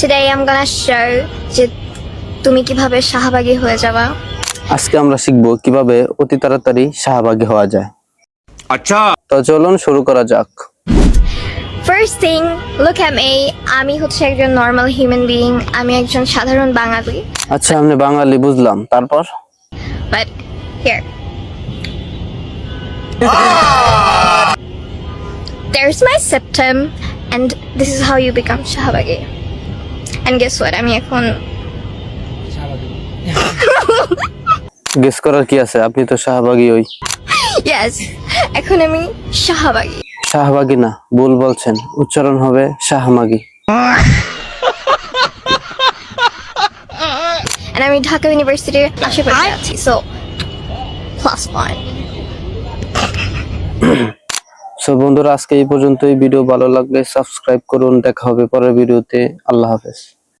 Today I am gonna share যে তুমি কীভাবে সাহাবাগী হয়ে যাবা। আজকে আমরা শিখব কীভাবে অতি তাড়াতাড়ি সাহাবাগী হওয়া যায়। আচ্ছা। তো চলুন শুরু করা যাক। ফার্স্ট থিং লুক এম এই আমি হচ্ছে একজন নরমাল হিউম্যান বিইং আমি একজন সাধারণ বাঙালি। আচ্ছা আমি বাঙালি বুঝলাম। তারপর? But here There's my septum and this is how you become Shahabagi. And guess what? আমি এখন গেস করার কি আছে? আপনি তো শাহবাগী ওই। Yes এখন আমি শাহবাগী। শাহবাগী না ভুল বলছেন। উচ্চারণ হবে শাহমাগি। And আমি ঢাকা ইউনিভার্সিটির আশেপাশে আছি so plus one. সো বন্ধুরা আজকে এই পর্যন্তই। ভিডিও ভালো লাগলে সাবস্ক্রাইব করুন। দেখা হবে পরের ভিডিওতে। আল্লাহ হাফেজ।